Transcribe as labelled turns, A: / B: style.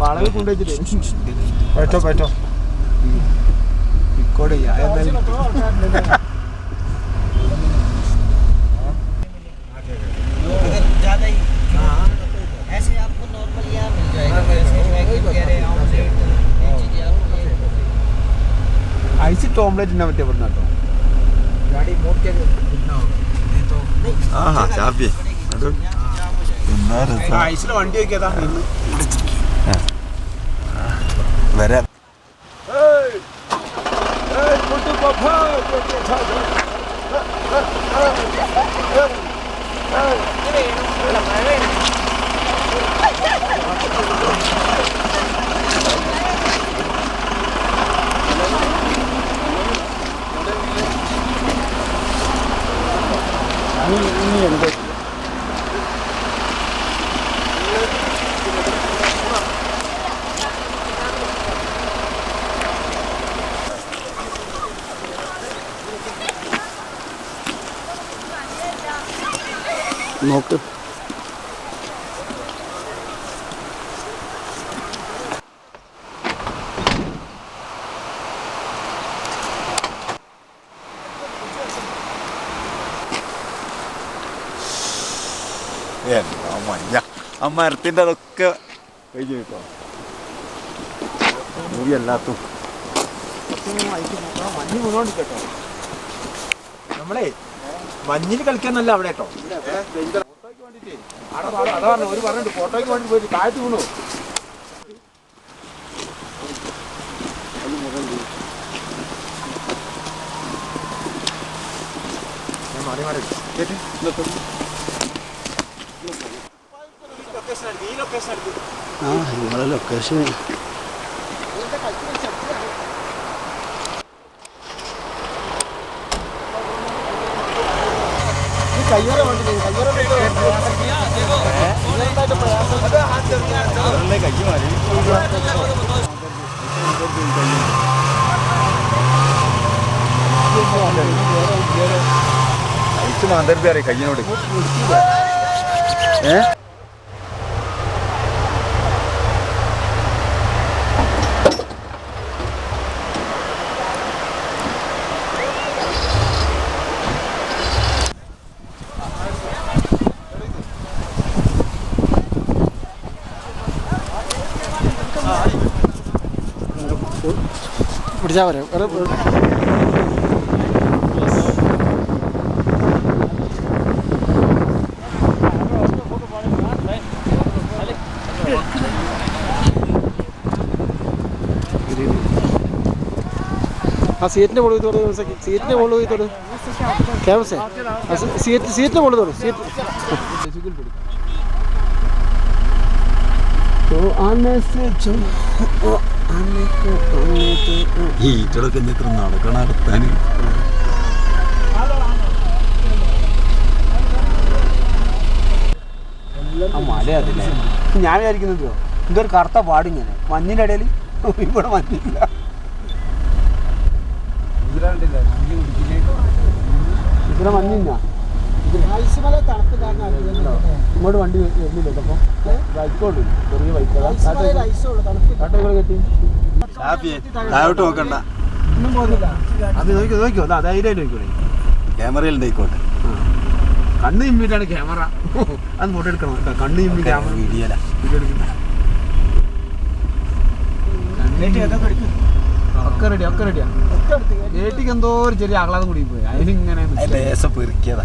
A: വളവിൽ കൊണ്ടുവച്ചിട്ട് പറ്റോ പറ്റോ റെക്കോർഡ് ചെയ്യാം ഐസിട്ട് ഓംലെറ്റ് ഇന്നാൻ പറ്റിയ പെടുന്ന
B: ആഹാ ചാപ്പി വരാ.
A: മഴ നോക്ക്
B: എന്താ മഞ്ഞ ആ മരത്തിന്റെ അതൊക്കെ കഴിഞ്ഞു കേട്ടോ മുറി എല്ലാത്തും
A: മഞ്ഞ് മുന്നോട്ട് കേട്ടോ നമ്മളെ മഞ്ഞിൽ കളിക്കാന്നല്ല അവിടെ കേട്ടോ. പറഞ്ഞിട്ട് ഫോട്ടോയ്ക്ക് വേണ്ടി പോയിട്ട് താഴ്ത്തി വീണു.
C: ആ നിങ്ങളെ ലൊക്കേഷൻ
A: കയ്യോടെ വേണ്ടി കയ്യോടെ
B: കയ്യ് മാറി ഐസ് മാന്തർബി അറിയാം കയ്യിനോട്. ഏ?
C: പിടിച്ചാൽ പോരെ. ആ സീറ്റിന്റെ മുകളിൽ തോട് സീറ്റിന്റെ മുകളിൽ തോട്. ക്യാമസേ സീറ്റ് സീറ്റിന്റെ മുകളിൽ തോട് സീറ്റ്.
B: ഈറ്റളൊക്കെ ഇത്ര നടക്കണ നടത്താൻ
A: ആ മല അതില്ലേ ഞാൻ വിചാരിക്കുന്നത് ഇതൊരു കറുത്ത പാടിങ്ങനെ മഞ്ഞിന്റെ ഇടയിൽ ഇവിടെ മഞ്ഞില്ല. ഇതിലെ മഞ്ഞില്ല. ഇങ്ങോട്ട് വണ്ടി വരുന്നില്ല അപ്പം ചെറിയ കെട്ടി?
B: താഴോട്ട് നോക്കണ്ട.
A: അത് നോക്കിയോ നോക്കിയോ അതാ ധൈര്യം നോക്കിയോ
B: ക്യാമറയിൽ ഉണ്ടായിക്കോട്ടെ
A: കണ്ണ് ഇമ്മിട്ടാണ് ക്യാമറ. അത് ഫോട്ടോ എടുക്കണം കേട്ടോ. കണ്ണ് ഇമ്മി ക്യാമറ
B: വീഡിയോല
A: ഒക്കെ റെഡി ഒക്കെ റെഡിയാ ഏട്ടിക്ക് എന്തോ ഒരു ചെറിയ ആഹ്ലാദം കൂടി പോയി. അതിലിങ്ങനെ
B: ലേശം പെറുക്കിയതാ?